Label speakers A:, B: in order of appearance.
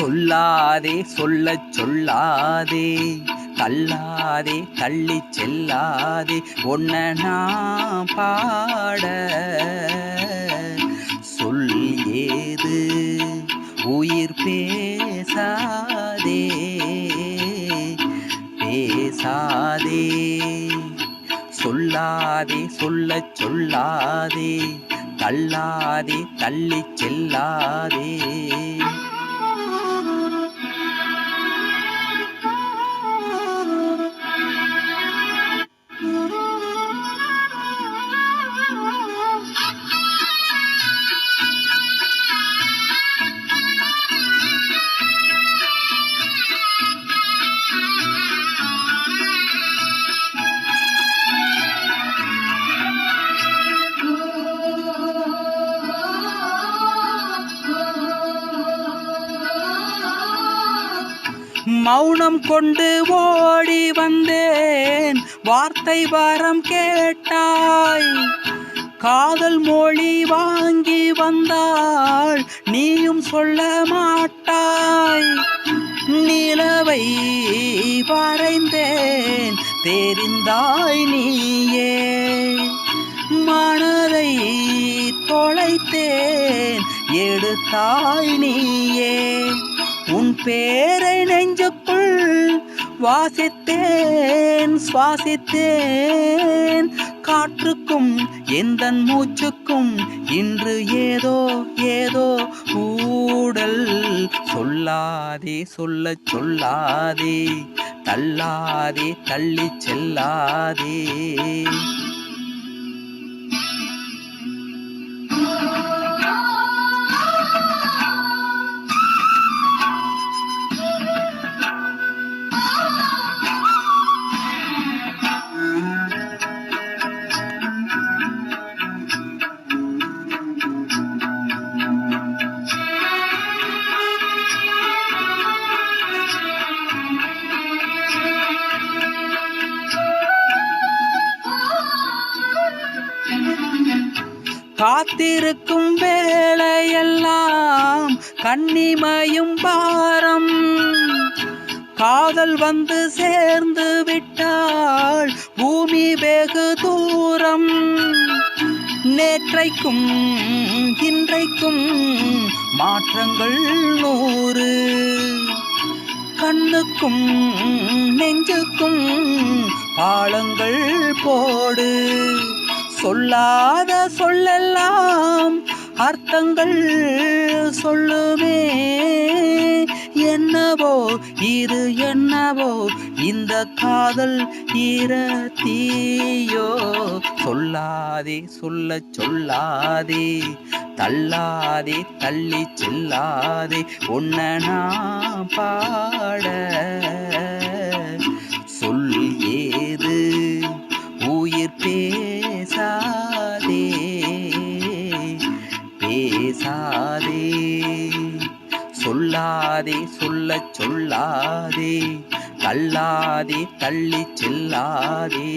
A: சொல்லாதே சொல்லச் சொல்லாதே. தள்ளாதே தள்ளி செல்லாதே. ஒன்ன நான் பாட சொல் ஏது? உயிர் பேசாதே. பேசாதே. சொல்லாதே சொல்லச் சொல்லாதே. தள்ளாதே தள்ளி செல்லாதே. மௌனம் கொண்டு ஓடி வந்தேன். வார்த்தை வாரம் கேட்டாய். காதல் மொழி வாங்கி வந்தாள். நீயும் சொல்ல மாட்டாய். நிலவை வரைந்தேன். தெரிந்தாய் நீயே. மனதை தொலைத்தேன். எடுத்தாய் நீயே. உன் பேரை நெஞ்சுக்குள் வாசித்தேன் சுவாசித்தேன். காற்றுக்கும் எந்த மூச்சுக்கும் இன்று ஏதோ ஏதோ ஊடல். சொல்லாதே சொல்லச் சொல்லாதே தள்ளாதே தள்ளி செல்லாதே. காத்திருக்கும் வேளையெல்லாம் கண்ணிமையும் பாரம். காதல் வந்து சேர்ந்து விட்டாள் பூமி வெகு தூரம். நேற்றைக்கும் இன்றைக்கும் மாற்றங்கள் நூறு. கண்ணுக்கும் நெஞ்சுக்கும் பாலங்கள் போடு. சொல்லாத சொல்லெல்லாம் அர்த்தங்கள் சொல்லுமே. என்னவோ இது என்னவோ இந்த காதல் தீயோ சொல்லாதே சொல்லச் சொல்லாதே தள்ளாதே தள்ளி செல்லாதே. உன்ன நான் பாட பேசாதே பேசாதே. சொல்லாதே சொல்ல சொல்லாதே தள்ளாதே தள்ளி செல்லாதே.